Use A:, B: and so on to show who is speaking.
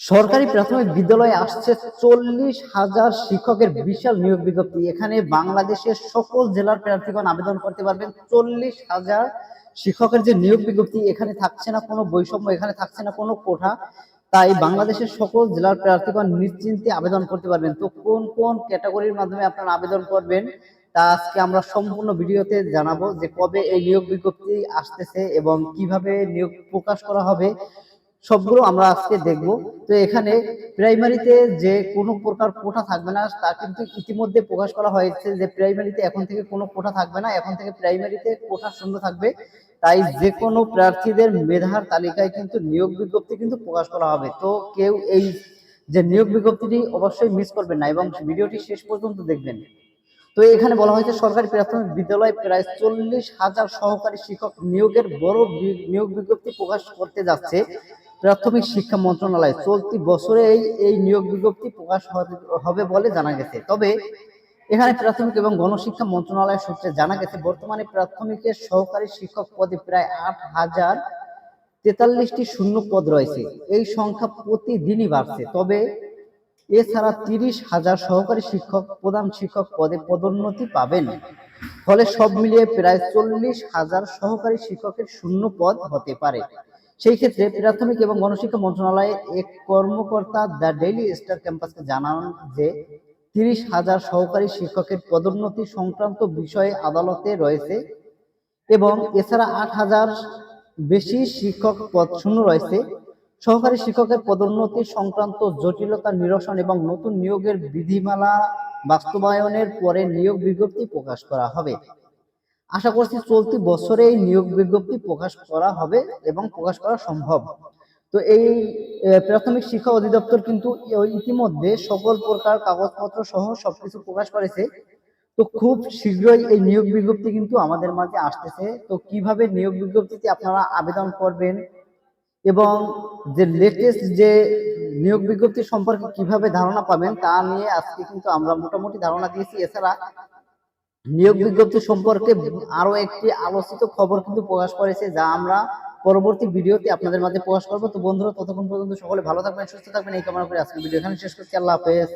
A: সরকারি প্রাথমিক বিদ্যালয়ে আসছে চল্লিশ হাজার শিক্ষকের বিশাল নিয়োগ বিজ্ঞপ্তি। এখানে বাংলাদেশের সকল জেলার প্রার্থীগণ আবেদন করতে পারবেন। চল্লিশ হাজার শিক্ষকের যে নিয়োগ বিজ্ঞপ্তি, এখানে থাকছে না কোনো বৈষম্য, এখানে থাকছে না কোনো কোঠা। তাই বাংলাদেশের সকল জেলার প্রার্থীগণ নিশ্চিন্তে আবেদন করতে পারবেন। তো কোন কোন ক্যাটাগরির মাধ্যমে আপনারা আবেদন করবেন, তা আজকে আমরা সম্পূর্ণ ভিডিওতে জানাব যে কবে এই নিয়োগ বিজ্ঞপ্তি আসতেছে এবং কীভাবে নিয়োগ প্রকাশ করা হবে। সবগুলো আমরা আজকে দেখব। তো এখানে প্রাইমারিতে যে কোনো প্রকার কোঠা থাকবে না, তা কিন্তু ইতিমধ্যে প্রকাশ করা হয়েছে যে প্রাইমারিতে এখন থেকে কোনো কোঠা থাকবে না। এখন থেকে প্রাইমারিতে কোঠা শূন্য থাকবে। তাই যে কোনো প্রার্থীদের মেধার তালিকায় কিন্তু নিয়োগ বিজ্ঞপ্তি কিন্তু প্রকাশ করা হবে। তো কেউ এই যে নিয়োগ বিজ্ঞপ্তিটি অবশ্যই মিস করবেন না এবং ভিডিওটি শেষ পর্যন্ত দেখবেন। তো এখানে বলা হয়েছে, সরকারি প্রাথমিক বিদ্যালয়ে প্রায় চল্লিশ হাজার সহকারী শিক্ষক নিয়োগের বড় নিয়োগ বিজ্ঞপ্তি প্রকাশ করতে যাচ্ছে। প্রাথমিক শিক্ষা মন্ত্রণালয় চলতি বছরে এই এই নিয়োগ বিজ্ঞপ্তি প্রকাশ হবে- বলে জানা গেছে। তবে এখানে প্রাথমিক এবং গণশিক্ষা মন্ত্রণালয় সূত্রে জানা গেছে, বর্তমানে প্রাথমিকের সহকারী শিক্ষক পদে প্রায় আট হাজার তেতাল্লিশটি শূন্য পদ রয়েছে। এই সংখ্যা প্রতিদিনই বাড়ছে। তবে এছাড়া তিরিশ হাজার সহকারী শিক্ষক, প্রধান শিক্ষক পদে পদোন্নতি পাবেন। ফলে সব মিলিয়ে প্রায় চল্লিশ হাজার সহকারী শিক্ষকের শূন্য পদ হতে পারে। সেই ক্ষেত্রে প্রাথমিক এবং গণশিক্ষা মন্ত্রণালয়ের এক কর্মকর্তা দ্য ডেইলি স্টার ক্যাম্পাসকে জানান যে তিরিশ হাজার সহকারী শিক্ষকের পদোন্নতি সংক্রান্ত বিষয়ে আদালতে রয়েছে এবং এছাড়া আট হাজার বেশি শিক্ষক পদ শূন্য রয়েছে। সহকারী শিক্ষকের পদোন্নতি সংক্রান্ত জটিলতা নিরসন এবং নতুন নিয়োগের বিধিমালা বাস্তবায়নের পরে নিয়োগ বিজ্ঞপ্তি প্রকাশ করা হবে। আশা করছি চলতি বছরে এই নিয়োগ বিজ্ঞপ্তি প্রকাশ করা হবে এবং প্রকাশ করা সম্ভব। তো এই প্রাথমিক শিক্ষা অধিদপ্তর কিন্তু ইতিমধ্যে সকল প্রকার কাগজপত্র সহ সবকিছু প্রকাশ করেছে। তো খুব শীঘ্রই এই নিয়োগ বিজ্ঞপ্তি কিন্তু আমাদের মাঝে আসতেছে। তো কীভাবে নিয়োগ বিজ্ঞপ্তিতে আপনারা আবেদন করবেন এবং যে লেটেস্ট যে নিয়োগ বিজ্ঞপ্তি সম্পর্কে কীভাবে ধারণা পাবেন তা নিয়ে আজকে কিন্তু আমরা মোটামুটি ধারণা দিয়েছি। এছাড়া নিয়োগ বিজ্ঞপ্তি সম্পর্কে আরও একটি আলোচিত খবর কিন্তু প্রকাশ করেছে, যা আমরা পরবর্তী ভিডিওতে আপনাদের মাঝে প্রকাশ করব। তো বন্ধুরা, ততক্ষণ পর্যন্ত সকলে ভালো থাকবেন, সুস্থ থাকবেন। এই কামনা করে আজকে ভিডিও এখানে শেষ করছি। আল্লাহ হাফেজ।